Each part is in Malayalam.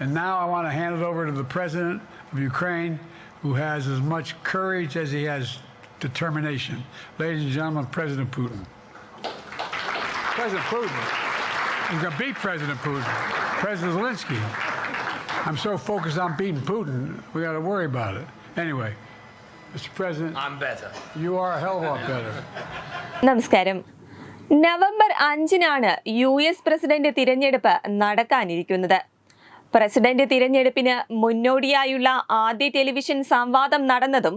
And now I want to hand it over to the president of Ukraine, who has as much courage as he has determination. Ladies and gentlemen, President Putin. President Putin. He's going to beat President Putin. President Zelensky. I'm so focused on beating Putin, we got to worry about it. Anyway, Mr. President, I'm better. you are a hell of a lot better. നമസ്കാരം നവംബർ അഞ്ചിനാണ് യു എസ് പ്രസിഡന്റ് തിരഞ്ഞെടുപ്പ് നടക്കാനിരിക്കുന്നത് പ്രസിഡന്റ് തിരഞ്ഞെടുപ്പിന് മുന്നോടിയായുള്ള ആദ്യ ടെലിവിഷൻ സംവാദം നടന്നതും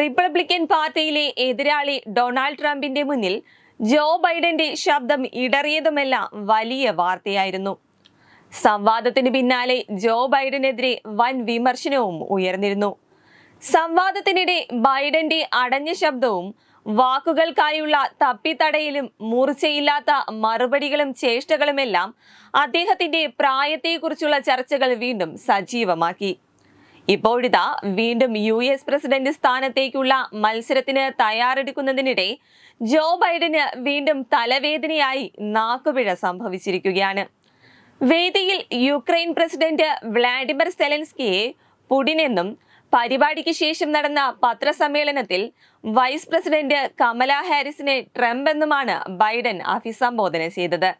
റിപ്പബ്ലിക്കൻ പാർട്ടിയിലെ എതിരാളി ഡൊണാൾഡ് ട്രംപിന്റെ മുന്നിൽ ജോ ബൈഡന്റെ ശബ്ദം ഇടറിയതുമെല്ലാം വലിയ വാർത്തയായിരുന്നു. സംവാദത്തിന് പിന്നാലെ ജോ ബൈഡനെതിരെ വൻ വിമർശനവും ഉയർന്നിരുന്നു. സംവാദത്തിനിടെ ബൈഡന്റെ അടഞ്ഞ ശബ്ദവും വാക്കുകൾക്കായുള്ള തപ്പിത്തടയിലും മൂർച്ചയില്ലാത്ത മറുപടികളും ചേഷ്ടകളുമെല്ലാം അദ്ദേഹത്തിന്റെ പ്രായത്തെക്കുറിച്ചുള്ള ചർച്ചകൾ വീണ്ടും സജീവമാക്കി. ഇപ്പോഴിതാ വീണ്ടും യു എസ് പ്രസിഡന്റ് സ്ഥാനത്തേക്കുള്ള മത്സരത്തിന് തയ്യാറെടുക്കുന്നതിനിടെ ജോ ബൈഡന് വീണ്ടും തലവേദനയായി നാക്കുപിഴ സംഭവിച്ചിരിക്കുകയാണ്. വേദിയിൽ യുക്രൈൻ പ്രസിഡന്റ് വ്ളാഡിമിർ സെലൻസ്കിയെ പുടിനെന്നും പരിപാടിക്ക് ശേഷം നടന്ന പത്രസമ്മേളനത്തിൽ വൈസ് പ്രസിഡന്റ് കമല ഹാരിസിനെ ട്രംപ് എന്നുമാണ് ബൈഡൻ അഭിസംബോധന ചെയ്തത്.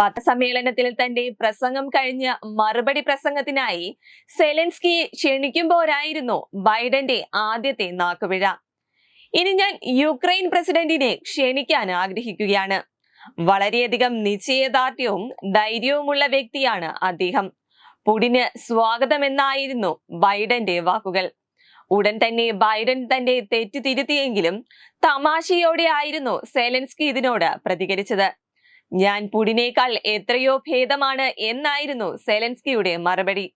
പത്രസമ്മേളനത്തിൽ തന്റെ പ്രസംഗം കഴിഞ്ഞ മറുപടി പ്രസംഗത്തിനായി സെലൻസ്കിയെ ക്ഷണിക്കുമ്പോരായിരുന്നു ബൈഡന്റെ ആദ്യത്തെ നാക്കുപിഴ ഇനി ഞാൻ യുക്രൈൻ പ്രസിഡന്റിനെ ക്ഷണിക്കാൻ ആഗ്രഹിക്കുകയാണ്. വളരെയധികം നിശ്ചയദാർഢ്യവും ധൈര്യവുമുള്ള വ്യക്തിയാണ് അദ്ദേഹം. പുടിന് സ്വാഗതമെന്നായിരുന്നു ബൈഡന്റെ വാക്കുകൾ. ഉടൻ തന്നെ ബൈഡൻ തന്റെ തെറ്റ് തിരുത്തിയെങ്കിലും തമാശയോടെ ആയിരുന്നു സെലൻസ്കി ഇതിനോട് പ്രതികരിച്ചത്. ഞാൻ പുടിനേക്കാൾ എത്രയോ ഭേദമാണ് എന്നായിരുന്നു സെലൻസ്കിയുടെ മറുപടി.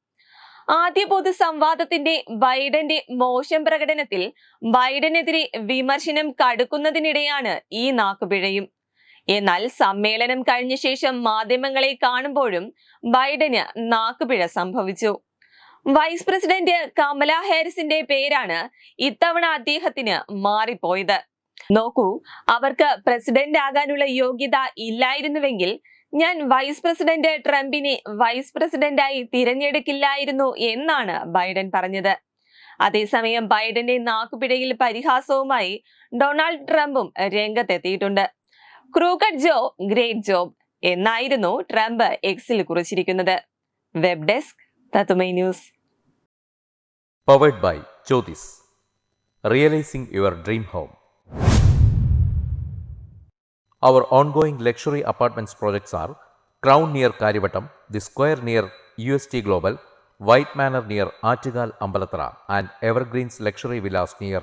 ആദ്യ പൊതു സംവാദത്തിന്റെ ബൈഡന്റെ മോശം പ്രകടനത്തിൽ ബൈഡനെതിരെ വിമർശനം കടുക്കുന്നതിനിടെയാണ് ഈ നാക്കുപിഴയും. എന്നാൽ സമ്മേളനം കഴിഞ്ഞ ശേഷം മാധ്യമങ്ങളെ കാണുമ്പോഴും ബൈഡന് നാക്കുപിഴ സംഭവിച്ചു. വൈസ് പ്രസിഡന്റ് കമല ഹാരിസിന്റെ പേരാണ് ഇത്തവണ അദ്ദേഹത്തിന് മാറിപ്പോയത്. നോക്കൂ അവർക്ക് പ്രസിഡന്റ് ആകാനുള്ള യോഗ്യത ഇല്ലായിരുന്നുവെങ്കിൽ ഞാൻ വൈസ് പ്രസിഡന്റ് ട്രംപിനെ വൈസ് പ്രസിഡന്റായി തിരഞ്ഞെടുക്കില്ലായിരുന്നു എന്നാണ് ബൈഡൻ പറഞ്ഞത്. അതേസമയം ബൈഡന്റെ നാക്കുപിഴയിൽ പരിഹാസവുമായി ഡൊണാൾഡ് ട്രംപും രംഗത്തെത്തിയിട്ടുണ്ട്. ക്രൂക്കറ്റ് ജോ ഗ്രേറ്റ് ജോബ് എന്നായിരുന്നു ട്രംപ് എക്സിൽ കുറിച്ചിരിക്കുന്നത് വെബ് ഡെസ്ക് തത്തുമൈ news powered by Jyothis realising your dream home Our ongoing luxury apartments projects are Crown near Karivattam, The Square near UST Global, White Manor near Achigal Ambalatra, and Evergreens Luxury Villas near